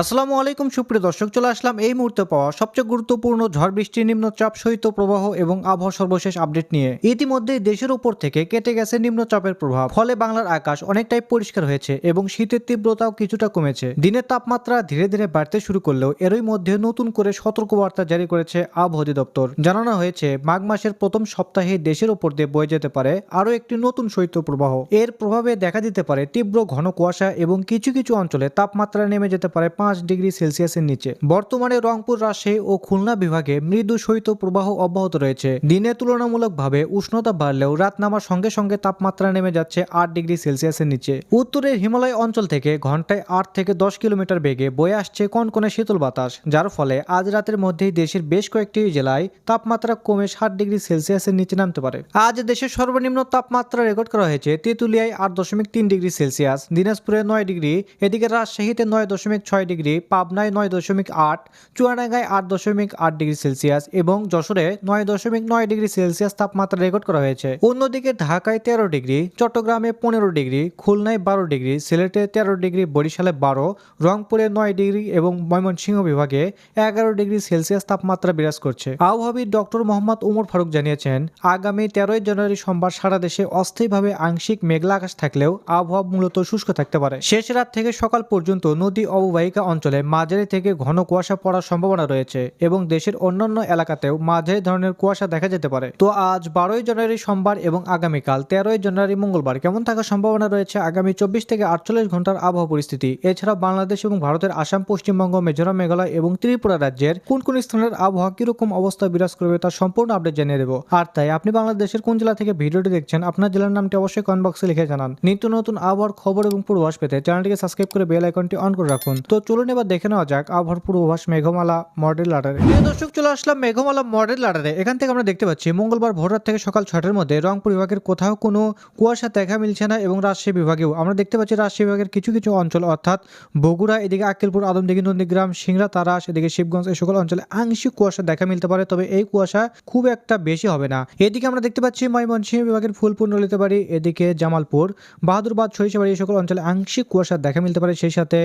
আসসালামু আলাইকুম, সুপ্রিয় দর্শক, চলে আসলাম এই মুহূর্তে পাওয়া সবচেয়ে গুরুত্বপূর্ণ ঝড় বৃষ্টি নিম্নচাপ সহিত প্রবাহ এবং আবহাওয়া সর্বশেষ আপডেট নিয়ে। ইতিমধ্যে দেশের উপর থেকে কেটে গেছে নিম্নচাপের প্রভাব। ফলে বাংলার আকাশ অনেকটাই পরিষ্কার হয়েছে এবং শীতের তীব্রতাও কিছুটা কমেছে। দিনের তাপমাত্রা ধীরে ধীরে বাড়তে শুরু করলেও এরই মধ্যে নতুন করে সতর্কবার্তা জারি করেছে আবহাওয়া অধিদপ্তর। জানানো হয়েছে, মাঘ মাসের প্রথম সপ্তাহে দেশের উপর দিয়ে বয়ে যেতে পারে আরও একটি নতুন শৈত্যপ্রবাহ এর প্রভাবে দেখা দিতে পারে তীব্র ঘন কুয়াশা এবং কিছু কিছু অঞ্চলে তাপমাত্রা নেমে যেতে পারে পাঁচ ডিগ্রি সেলসিয়াসের নিচে। বর্তমানে রংপুর রাজশাহী ও খুলনা বিভাগে মৃদু শৈত্য প্রবাহ অব্যাহত রয়েছে। দিনে তুলনামূলকভাবে উষ্ণতা বাড়লেও রাত নামার সঙ্গে সঙ্গে তাপমাত্রা নেমে যাচ্ছে আট ডিগ্রি সেলসিয়াসের নিচে। উত্তরের হিমালয় অঞ্চল থেকে ঘন্টায় আট থেকে দশ কিলোমিটার বেগে বয়ে আসছে কনকনে শীতল বাতাস, যার ফলে আজ রাতের মধ্যেই দেশের বেশ কয়েকটি জেলায় তাপমাত্রা কমে ষাট ডিগ্রি সেলসিয়াসের নিচে নামতে পারে। আজ দেশের সর্বনিম্ন তাপমাত্রা রেকর্ড করা হয়েছে তেঁতুলিয়ায় আট দশমিক তিন ডিগ্রি সেলসিয়াস, দিনাজপুরে নয় ডিগ্রি, এদিকে রাজশাহীতে নয় দশমিক ছয় ডিগ্রি, পাবনায় নয় দশমিক আট, চুয়াডাঙ্গায় আট দশমিক আট ডিগ্রি সেলসিয়াস এবং যশোরে নয় দশমিক নয় ডিগ্রি সেলসিয়াস তাপমাত্রা রেকর্ড করা হয়েছে। অন্যদিকে ঢাকায় তেরো ডিগ্রি, চট্টগ্রামে পনেরো ডিগ্রি, খুলনায় বারো ডিগ্রি, সিলেটে তেরো ডিগ্রি, বরিশালে বারো, রংপুরে নয় ডিগ্রি এবং ময়মনসিংহ বিভাগে এগারো ডিগ্রি সেলসিয়াস তাপমাত্রা বিরাজ করছে। আবহাওয়াবিদ ডক্টর মোহাম্মদ উমর ফারুক জানিয়েছেন, আগামী তেরোই জানুয়ারি সোমবার সারা দেশে অস্থায়ীভাবে আংশিক মেঘলা আকাশ থাকলেও আবহাওয়া মূলত শুষ্ক থাকতে পারে। শেষ রাত থেকে সকাল পর্যন্ত নদী অববাহিকা অঞ্চলে মাঝারি থেকে ঘন কুয়াশা পড়ার সম্ভাবনা রয়েছে এবং দেশের অন্যান্য এলাকাতেও মাঝারি ধরনের কুয়াশা দেখা যেতে পারে। তো আজ বারোই জানুয়ারি সোমবার এবং আগামীকাল তেরোই জানুয়ারি মঙ্গলবার কেমন থাকার সম্ভাবনা রয়েছে আগামী চব্বিশ থেকে আটচল্লিশ ঘণ্টার আবহাওয়া পরিস্থিতি? এছাড়া বাংলাদেশ এবং ভারতের আসাম, পশ্চিমবঙ্গ, মিজোরাম, মেঘালয় এবং ত্রিপুরা রাজ্যের কোন কোন স্থানের আবহাওয়া কীরকম অবস্থা বিরাজ করবে তার সম্পূর্ণ আপডেট জানিয়ে দেবো আর তাই আপনি বাংলাদেশের কোন জেলা থেকে ভিডিওটি দেখছেন আপনার জেলার নামটি অবশ্যই কমেন্ট বক্সে লিখে জানান। নিত্য নতুন আবহাওয়ার খবর এবং পূর্বাভাস পেতে চ্যানেলটিকে সাবস্ক্রাইব করে বেল আইকনটি অন করে রাখুন। তো চলুন এবার দেখে নেওয়া যাক আবহাওয়ার পূর্বাভাস মেঘমালা মডেল প্রিয় দর্শক, চলে আসলাম মেঘমালা মডেল লাডারে এখান থেকে আমরা দেখতে পাচ্ছি, মঙ্গলবার ভোররাত থেকে সকাল ছটার মধ্যে রংপুর বিভাগের কোথাও কোনো কুয়াশা দেখা মিলছে না এবং রাজশাহী বিভাগেও। আমরা দেখতে পাচ্ছি রাজশাহী বিভাগের কিছু কিছু অঞ্চল, অর্থাৎ বগুড়া, এদিকে আক্কেলপুর, আদমদিঘি, নন্দীগ্রাম, সিংড়া, তারাস, এদিকে শিবগঞ্জ এই সকল অঞ্চলে আংশিক কুয়াশা দেখা মিলতে পারে, তবে এই কুয়াশা খুব একটা বেশি হবে না। এদিকে আমরা দেখতে পাচ্ছি ময়মনসিংহ বিভাগের ফুলপুর, নলিতাবাড়ি, এদিকে জামালপুর, বাহাদুরবাদ, সরিষাবাড়ি এই সকল অঞ্চলে আংশিক কুয়াশা দেখা মিলতে পারে। সেই সাথে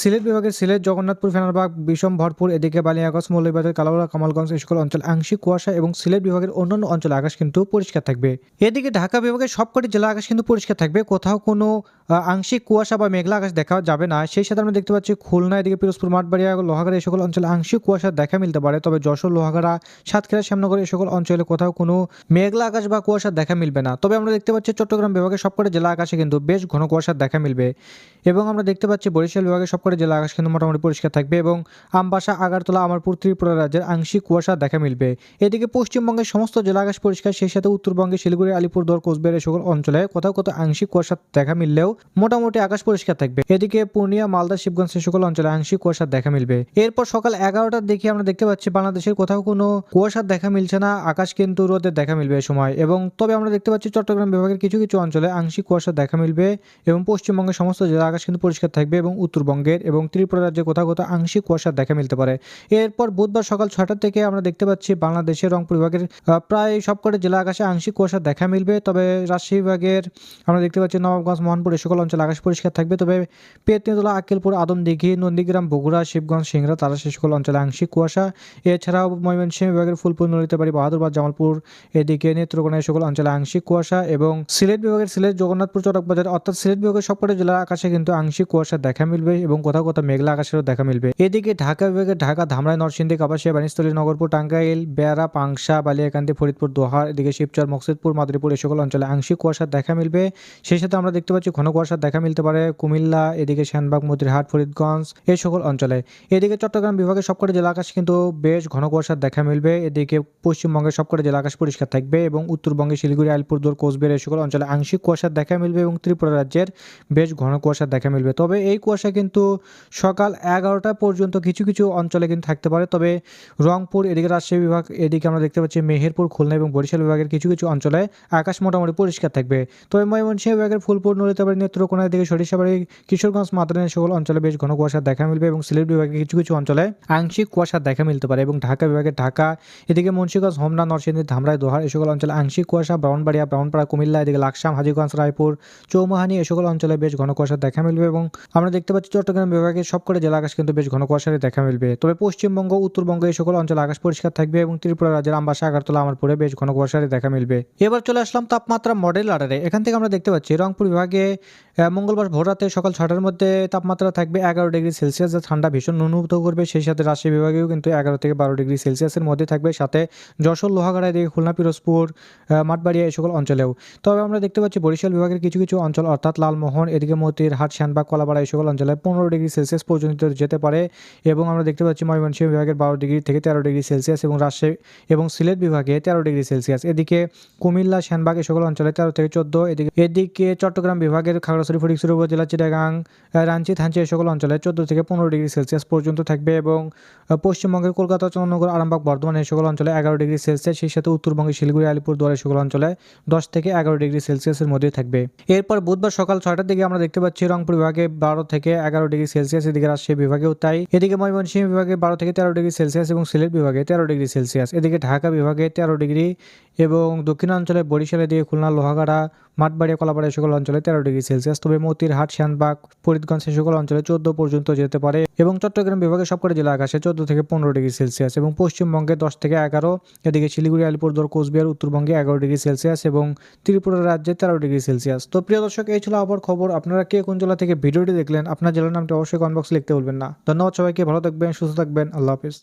সিলেট বিভাগের সিলেট, জগন্নাথপুর, ফেনারবাগ, বিষম, ভরপুর, এদিকে বালিয়াগঞ্জ, মৌলভীবাজার কালাউড়া কামালগঞ্জ এই সকল অঞ্চলে, আংশিক কুয়াশা এবং সিলেট বিভাগের অন্যান্য অঞ্চলে আকাশ কিন্তু পরিষ্কার থাকবে। এদিকে ঢাকা বিভাগের সবকটি জেলা আকাশ কিন্তু পরিষ্কার থাকবে। কোথাও কোনো আংশিক কুয়াশা বা মেঘলা আকাশ দেখা যাবে না। সেই সাথে আমরা দেখতে পাচ্ছি খুলনা, এদিকে পিরোজপুর, মাঠবাড়িয়া, লোহাগাড়া এই সকল অঞ্চলে আংশিক কুয়াশা দেখা মিলতে পারে। তবে যশোর, লোহাগাড়া, সাতক্ষীরা, শ্যামনগর এই সকল অঞ্চলে কোথাও কোনো মেঘলা আকাশ বা কুয়াশা দেখা মিলবে না। তবে আমরা দেখতে পাচ্ছি চট্টগ্রাম বিভাগের সবকটি জেলা আকাশে কিন্তু বেশ ঘন কুয়াশা দেখা মিলবে। এবং আমরা দেখতে পাচ্ছি বরিশাল বিভাগের সবকটি জেলা আকাশ কিন্তু মোটামুটি পরিষ্কার থাকবে এবং আমবাসা আগারতলা আমারপুর ত্রিপুরা রাজ্যের আংশিক কুয়াশা দেখা মিলবে। এদিকে পশ্চিমবঙ্গের সমস্ত জেলা আকাশ পরিষ্কার, সেই সাথে উত্তরবঙ্গে শিলিগুড়ি আলিপুরদুয়ার কোচবিহার সকল অঞ্চলে কোথাও কোথাও আংশিক কুয়াশা দেখা মিললেও মোটামুটি আকাশ পরিষ্কার থাকবে। এদিকে পূর্ণিয়া, মালদা, শিবগঞ্জ সে সকল অঞ্চলে আংশিক কুয়াশা দেখা মিলবে। এরপর সকাল এগারোটার দিকে আমরা দেখতে পাচ্ছি বাংলাদেশের কোথাও কোনো কুয়াশার দেখা মিলছে না, আকাশ কিন্তু রোদের দেখা মিলবে এই সময়। এবং তবে আমরা দেখতে পাচ্ছি চট্টগ্রাম বিভাগের কিছু কিছু অঞ্চলে আংশিক কুয়াশা দেখা মিলবে এবং পশ্চিমবঙ্গের সমস্ত জেলা আকাশ কিন্তু পরিষ্কার থাকবে এবং উত্তরবঙ্গের এবং ত্রিপুরা রাজ্যে কোথাও কোথাও আংশিক কুয়াশা দেখা মিলতে পারে। এরপর বুধবার সকাল ছটা থেকে আমরা দেখতে পাচ্ছি বাংলাদেশের রংপুর বিভাগের প্রায় সবকটি জেলা আকাশে আংশিক কুয়াশা দেখা মিলবে। তবে রাজশাহী বিভাগের আমরা দেখতে পাচ্ছি নবাবগঞ্জ, মোহনপুর এই সকল অঞ্চলে আকাশ পরিষ্কার থাকবে। তবে পেতনিতলা, আক্কেলপুর, আদমদিঘি, নন্দীগ্রাম, বগুড়া, শিবগঞ্জ সিংরা তারা সে সকল অঞ্চলে আংশিক কুয়াশা। এছাড়াও ময়মনসিংহ বিভাগের ফুলপুর, নলিতাবাড়ি, বাহাদুরবাদ, জামালপুর এদিকে নেত্রকোনা সকল অঞ্চলে আংশিক কুয়াশা এবং সিলেট বিভাগের সিলেট, জগন্নাথপুর, চটকবাজার অর্থাৎ সিলেট বিভাগের সবকটি জেলার আকাশে কিন্তু আংশিক কুয়াশা দেখা মিলবে এবং কোথাও কোথাও মেঘলা আকাশেরও দেখা মিলবে। এদিকে ঢাকা বিভাগের ঢাকা, ধামরাই, নরসিংদী, কাপাসিয়া বানিস্থলী নগরপুর, টাঙ্গাইল, বেড়া, পাংশা, বালিয়াকান্দি, ফরিদপুর, দোহার, এদিকে শিবচর, মকসিদপুর, মাদুরীপুর এই সকল অঞ্চলে আংশিক কুয়াশার দেখা মিলবে। সেই সাথে আমরা দেখতে পাচ্ছি ঘন কুয়াশার দেখা মিলতে পারে কুমিল্লা, এদিকে শ্যানবাগ মতিরহাট, ফরিদগঞ্জ এই সকল অঞ্চলে। এদিকে চট্টগ্রাম বিভাগের সবকটি জেলা আকাশ কিন্তু বেশ ঘন কুয়াশার দেখা মিলবে। এদিকে পশ্চিমবঙ্গের সবকটি জেলা আকাশ পরিষ্কার থাকবে এবং উত্তরবঙ্গে শিলিগুড়ি, আলিপুরদুয়ার, কোচবিহার এই সকল অঞ্চলে আংশিক কুয়াশার দেখা মিলবে এবং ত্রিপুরা রাজ্যের বেশ ঘন কুয়াশার দেখা মিলবে। তবে এই কুয়াশা কিন্তু সকাল এগারোটা পর্যন্ত কিছু কিছু অঞ্চলে কিন্তু থাকতে পারে। তবে রংপুর, এদিকে রাজশাহী বিভাগ, এদিকে আমরা দেখতে পাচ্ছি মেহেরপুর, খুলনা এবং বরিশাল বিভাগের কিছু কিছু অঞ্চলে আকাশ মোটামুটি পরিষ্কার থাকবে। তবে ময়মনসিংহ বিভাগের ফুলপুর নলিতাবাড়ি নেত্রকোনা এদিকে সরিষাবাড়ি কিশোরগঞ্জ মাদানের সকল অঞ্চলে বেশ ঘন কুয়াশার দেখা মিলবে এবং সিলেট বিভাগের কিছু কিছু অঞ্চলে আংশিক কুয়াশা দেখা মিলতে পারে এবং ঢাকা বিভাগের ঢাকা, এদিকে মুন্সিগঞ্জ, হোমনা, নরসিংদী, ধামরাই, দোহার এই সকল অঞ্চলে আংশিক কুয়াশা ব্রাউনবাড়িয়া ব্রাউনপাড়া কুমিল্লা, এদিকে লাকসাম, হাজিগঞ্জ, রায়পুর, চৌমাহানি এই সকল অঞ্চলে বেশ ঘন কুয়াশার দেখা মিলবে এবং আমরা দেখতে পাচ্ছি চট্টগ্রাম বিভাগের সবকটা জেলা আকাশ কিন্তু বেশ ঘন কুয়াশারে দেখা মিলবে। তবে পশ্চিমবঙ্গ, উত্তরবঙ্গ এই সকল অঞ্চলে আকাশ পরিষ্কার থাকবে এবং ত্রিপুরা রাজ্যের আমবাসা, আগারতলা, আমারপুরে বেশ ঘন কুয়াশারে দেখা মিলবে। এবার চলে আসলাম তাপমাত্রা মডেল আডারে এখান থেকে আমরা দেখতে পাচ্ছি, রংপুর বিভাগে মঙ্গলবার ভোররাতে সকাল ছটার মধ্যে তাপমাত্রা থাকবে এগারো ডিগ্রি সেলসিয়াস, যা ঠান্ডা ভীষণ অনুভূত করবে। সেই সাথে রাজশাহী বিভাগেও কিন্তু এগারো থেকে বারো ডিগ্রি সেলসিয়াসের মধ্যে থাকবে। সাথে যশোর, লোহাগাড়া, এদিকে খুলনা, পিরোজপুর মাঠবাড়িয়া এই সকল অঞ্চলেও। তবে আমরা দেখতে পাচ্ছি বরিশাল বিভাগের কিছু কিছু অঞ্চল, অর্থাৎ লালমোহন, এদিকে মতির হাট শ্যানবাগ, কলাপাড়া এই সকল অঞ্চলে পনেরো ডিগ্রি সেলসিয়াস পর্যন্ত যেতে পারে এবং আমরা দেখতে পাচ্ছি ময়মনসিংহ বিভাগের বারো ডিগ্রি থেকে তেরো ডিগ্রি সেলসিয়াস এবং রাজশাহী এবং সিলেট বিভাগে তেরো ডিগ্রি সেলসিয়াস। এদিকে কুমিল্লা এই সকল অঞ্চলে তেরো থেকে চোদ্দ। এদিকে এদিকে চট্টগ্রাম বিভাগের খাগড়াছড়ি ফটিকছড়ি উপজেলা, চিটাগাং রাঞ্চি, থানচি সকল অঞ্চলে চোদ্দ থেকে পনেরো ডিগ্রি সেলসিয়াস পর্যন্ত থাকবে এবং পশ্চিমবঙ্গের কলকাতা, চন্দ্রনগর, আরামবাগ, বর্ধমান এই সকল অঞ্চলে এগারো ডিগ্রি সেলসিয়াস। সেই সাথে উত্তরবঙ্গের শিলিগুড়ি, আলিপুরদুয়ার এই সকল অঞ্চলে দশ থেকে এগারো ডিগ্রি সেলসিয়াসের মধ্যে থাকবে। এরপর বুধবার সকাল ছয়টার দিকে আমরা দেখতে পাচ্ছি রংপুর বিভাগে বারো থেকে এগারো ডিগ্রি সেলসিয়াস এদিকে রাজশাহী বিভাগেও তাই। এদিকে ময়মনসিংহ বিভাগে বারো থেকে তেরো ডিগ্রি সেলসিয়াস এবং সিলেট বিভাগে তেরো ডিগ্রি সেলসিয়াস। এদিকে ঢাকা বিভাগে তেরো ডিগ্রি এবং দক্ষিণাঞ্চলে বরিশালে দিয়ে খুলনা, লোহাগাড়া, মাঠবাড়িয়া, কলাপাড়া সকল অঞ্চলে তেরো ডিগ্রি সেলসিয়াস। তবে মতিরহাট শ্যানবাগ ফরিদগঞ্জ সকল অঞ্চলে চোদ্দ পর্যন্ত যেতে পারে। এবং চট্টগ্রাম বিভাগের সবকটা জেলা আকাশে চোদ্দ থেকে পনেরো ডিগ্রি সেলসিয়াস এবং পশ্চিমবঙ্গে দশ থেকে এগারো, এদিকে শিলিগুড়ি, আলিপুরদুয়ার, কোচবিহার, উত্তরবঙ্গে এগারো ডিগ্রি সেলসিয়াস এবং ত্রিপুরা রাজ্যে তেরো ডিগ্রি সেলসিয়াস। তো প্রিয় দর্শক, এই ছিল আবার খবর। আপনারা কে কোন জেলা থেকে ভিডিওটি দেখলেন, আপনার জেলার নামটি অবশ্যই কমেন্ট বক্সে লিখতে বলবেন না। ধন্যবাদ সবাইকে, ভালো থাকবেন, সুস্থ থাকবেন, আল্লাহ হাফিজ।